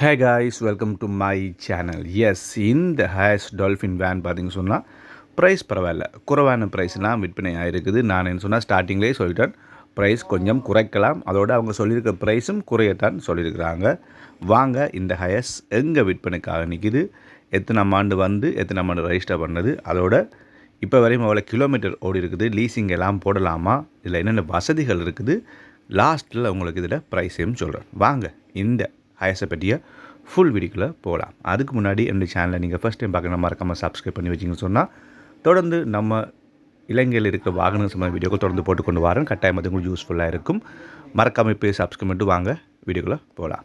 Hey guys welcome to my channel yes இந்த Hiace Dolphin van பார்த்தீங்க சொன்னால் price பரவாயில்ல. குறைவான ப்ரைஸ்லாம் விற்பனை ஆகிருக்குது நான் என்ன சொன்னால் ஸ்டார்டிங்லேயே சொல்லிட்டேன். ப்ரைஸ் கொஞ்சம் குறைக்கலாம். அதோட அவங்க சொல்லியிருக்க ப்ரைஸும் குறையத்தான் சொல்லியிருக்கிறாங்க. வாங்க இந்த ஹயஸ் எங்கே விற்பனைக்காக நிற்கிது எத்தனை ஆண்டு வந்து எத்தனை ஆண்டு ரெஜிஸ்டர் பண்ணது? அதோட இப்போ வரையும் அவ்வளோ கிலோமீட்டர் ஓடி இருக்குது? லீசிங் எல்லாம் போடலாமா? இதில் என்னென்ன வசதிகள் இருக்குது? லாஸ்ட்டில் உங்களுக்கு இதில் ப்ரைஸையும் சொல்கிறேன் வாங்க இந்த ஹயஸை பற்றிய ஃபுல் வீடியோக்குள்ளே போகலாம். அதுக்கு முன்னாடி என்னுடைய சேனலை நீங்கள் ஃபஸ்ட் டைம் பார்க்கணும் மறக்காமல் சப்ஸ்கிரைப் பண்ணி வச்சிங்கன்னு சொன்னால் தொடர்ந்து நம்ம இலங்கையில் இருக்கிற வாகனம் சம்மந்த வீடியோக்கள் தொடர்ந்து போட்டுக்கொண்டு வரேன் கட்டாயம் அது உங்களுக்கு யூஸ்ஃபுல்லாக இருக்கும். மறக்காமல் போய் சப்ஸ்கிரைப் பண்ணிட்டு வாங்க. வீடியோக்குள்ளே போகலாம்.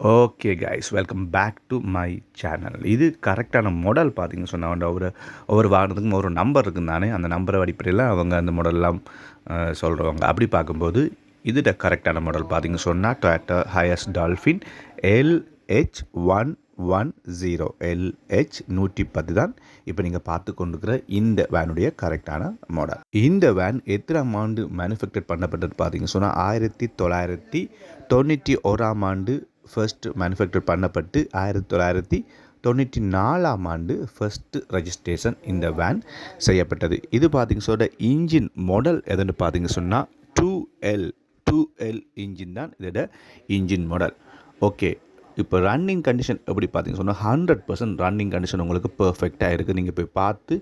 Okay guys welcome back to my channel இது கரெக்டான மாடல் பார்த்தீங்க சொன்னால் ஒரு ஒவ்வொரு வாகனத்துக்கும் ஒரு நம்பர் இருக்குன்னு தானே அந்த நம்பரை அடிப்படையில் அவங்க அந்த மாடல்லாம் சொல்கிறவங்க அப்படி பார்க்கும்போது இதுட கரெக்டான மாடல் பார்த்திங்க சொன்னால் Toyota Hiace Dolphin LH one one zero LH நூற்றி பத்து தான் இப்போ நீங்கள் பார்த்து கொண்டுக்கிற இந்த வேனுடைய கரெக்டான மாடல் இந்த வேன் எத்தனாம் ஆண்டு மேனுஃபேக்சர் பண்ணப்பட்டது பார்த்தீங்க சொன்னால் ஆயிரத்தி தொள்ளாயிரத்தி தொண்ணூற்றி ஓராம் ஆண்டு ஃபர்ஸ்ட் மேனுஃபேக்சர் பண்ணப்பட்டு ஆயிரத்தி தொள்ளாயிரத்தி தொண்ணூற்றி நாலாம் ஆண்டு ஃபஸ்ட்டு ரெஜிஸ்ட்ரேஷன் இந்த வேன் செய்யப்பட்டது. இது பார்த்திங்க சொல்ல இன்ஜின் மாடல் எதுன்னு பார்த்திங்க சொன்னால் two L two L engine தான் இதோட இன்ஜின் மாடல் ஓகே இப்போ ரன்னிங் கண்டிஷன் எப்படி பார்த்தீங்க சொன்னால் ஹண்ட்ரட் பர்சன்ட் ரன்னிங் கண்டிஷன் உங்களுக்கு பர்ஃபெக்டாக இருக்குது நீங்கள் போய் பார்த்து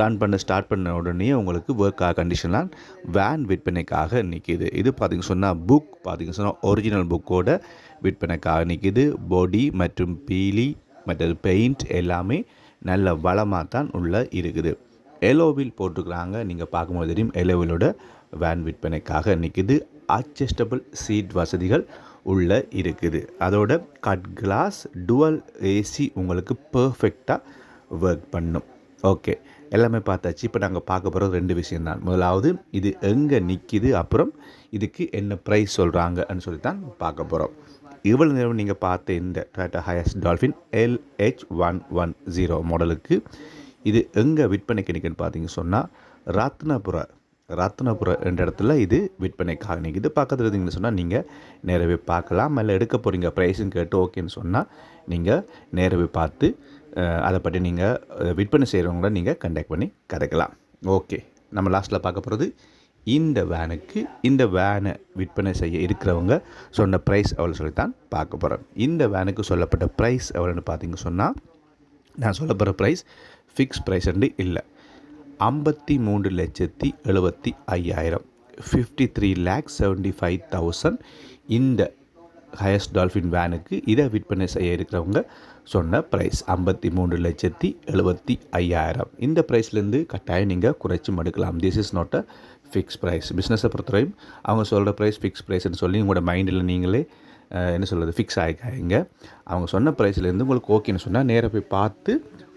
ரன் பண்ண ஸ்டார்ட் பண்ண உடனே உங்களுக்கு ஒர்க் ஆக கண்டிஷன்லாம் வேன் விற்பனைக்காக நிற்கிது இது பார்த்திங்க சொன்னால் புக் பார்த்திங்க சொன்னால் ஒரிஜினல் புக்கோட விற்பனைக்காக நிற்கிது பாடி மற்றும் பீலி மற்றது பெயிண்ட் எல்லாமே நல்ல வளமாக தான் உள்ள இருக்குது. எலோவில் போட்டிருக்கிறாங்க. நீங்கள் பார்க்கும்போது தெரியும் எலோவிலோட வேன் விற்பனைக்காக நிற்கிது அட்ஜஸ்டபிள் சீட் வசதிகள் உள்ளே இருக்குது. அதோட கட் கிளாஸ் டுவல் ஏசி உங்களுக்கு பர்ஃபெக்டாக ஒர்க் பண்ணும். ஓகே எல்லாமே பார்த்தாச்சு. இப்போ நாங்கள் பார்க்க போகிறது ரெண்டு விஷயம் தான் முதலாவது இது எங்கே நிற்கிது அப்புறம் இதுக்கு என்ன ப்ரைஸ் சொல்கிறாங்கன்னு சொல்லி தான் பார்க்க போகிறோம் இவ்வளோ நேரம் நீங்கள் பார்த்த இந்த Tata Hiace Dolphin LH one one zero மாடலுக்கு இது எங்கே விற்பனைக்கு நிற்குன்னு பார்த்தீங்க சொன்னால் ரத்னபுரா ரத்னபுரம் என்ற இடத்துல இது விற்பனைக்காக நீங்கள் இது பக்கத்தில் இருந்தீங்கன்னு சொன்னால் நீங்கள் நேரவே பார்க்கலாம். மேலே எடுக்க போகிறீங்க ப்ரைஸும் கேட்டு ஓகேன்னு சொன்னால் நீங்கள் நேரவே பார்த்து அதை பற்றி நீங்கள் விற்பனை செய்கிறவங்கள நீங்கள் கண்டக்ட் பண்ணி கதைக்கலாம். ஓகே. நம்ம லாஸ்ட்டில் பார்க்க போகிறது இந்த வேனுக்கு இந்த வேனை விற்பனை செய்ய இருக்கிறவங்க சொன்ன ப்ரைஸ் எவ்வளோ சொல்லித்தான் பார்க்க போகிறோம் இந்த வேனுக்கு சொல்லப்பட்ட ப்ரைஸ் எவ்வளோன்னு பார்த்தீங்க சொன்னால் நான் சொல்ல போகிற ப்ரைஸ் ஃபிக்ஸ் ப்ரைஸ் இல்லை. ஐம்பத்தி மூன்று லட்சத்தி எழுபத்தி ஐயாயிரம். Fifty three lakh seventy five thousand இந்த ஹையஸ்ட் டால்ஃபின் வேனுக்கு இதை விற்பனை செய்ய இருக்கிறவங்க சொன்ன ப்ரைஸ் ஐம்பத்தி மூன்று லட்சத்தி எழுபத்தி ஐயாயிரம். இந்த ப்ரைஸ்லேருந்து கட்டாயம் நீங்கள் குறைச்சி மடுக்கலாம். This is not a fix price பிஸ்னஸை பொறுத்தவரையும் அவங்க சொல்கிற ப்ரைஸ் ஃபிக்ஸ் ப்ரைஸ்ன்னு சொல்லி உங்களோட மைண்டில் நீங்களே என்ன சொல்கிறது ஃபிக்ஸ் ஆகிக்காங்க அவங்க சொன்ன ப்ரைஸ்லேருந்து உங்களுக்கு ஓகேன்னு சொன்னால் நேராக போய் பார்த்து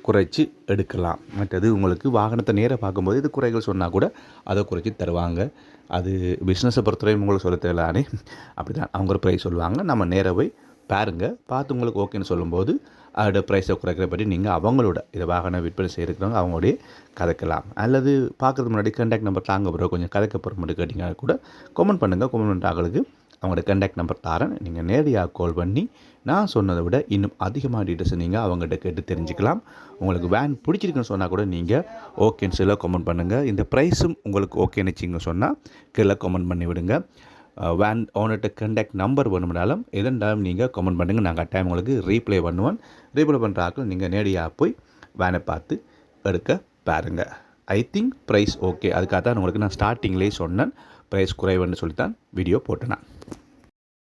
குறைச்சி எடுக்கலாம். மற்றது உங்களுக்கு வாகனத்தை நேராக பார்க்கும்போது இது குறைகள் சொன்னால் கூட அதை குறைச்சி தருவாங்க. அது பிஸ்னஸை பொறுத்தவரையும் உங்களுக்கு சொல்ல தேவையானே அப்படி தான் அவங்க ஒரு ப்ரைஸ் சொல்லுவாங்க. நம்ம நேராக போய் பாருங்கள் பார்த்து உங்களுக்கு ஓகேன்னு சொல்லும்போது அதோட ப்ரைஸை குறைக்கிற பற்றி நீங்கள் அவங்களோட இதை வாகனம் விற்பனை செய்கிறவங்க அவங்களோடைய கதைக்கலாம். அல்லது பார்க்குறது முன்னாடி கண்டாக்ட் நம்பர் தாங்க பிறகு கொஞ்சம் கதைக்க போகிற மட்டும் கேட்டிங்கன்னா கூட கமெண்ட் பண்ணுங்கள் கமெண்ட் பண்ணுற ஆகளுக்கு அவங்களோட கண்டாக்ட் நம்பர் தரேன் நீங்கள் நேரடியாக கால் பண்ணி நான் சொன்னதை விட இன்னும் அதிகமாக டீட்டெயில்ஸ் நீங்கள் அவங்ககிட்ட கேட்டு தெரிஞ்சுக்கலாம். உங்களுக்கு வேன் பிடிச்சிருக்குன்னு சொன்னால் கூட நீங்கள் ஓகேன்னு சொல்ல கமெண்ட் பண்ணுங்கள் இந்த ப்ரைஸும் உங்களுக்கு ஓகேன்னு வச்சிங்க சொன்னால் கீழே கமெண்ட் பண்ணி விடுங்க. வேன் ஓனர்கிட்ட கண்டாக்ட் நம்பர் வேணும்னாலும் எதென்றாலும் நீங்கள் கமெண்ட் பண்ணுங்கள் நாங்கள் டைம் உங்களுக்கு ரீப்ளை பண்ணுவோம் ரீப்ளை பண்ணுற ஆக்கள் நீங்கள் நேரடியாக போய் வேனை பார்த்து எடுக்க பாருங்கள் ஐ திங்க் ப்ரைஸ் ஓகே அதுக்காக தான் உங்களுக்கு நான் ஸ்டார்டிங்லேயே சொன்னேன். ப்ரைஸ் குறைவுன்னு சொல்லி தான் வீடியோ போட்டேன்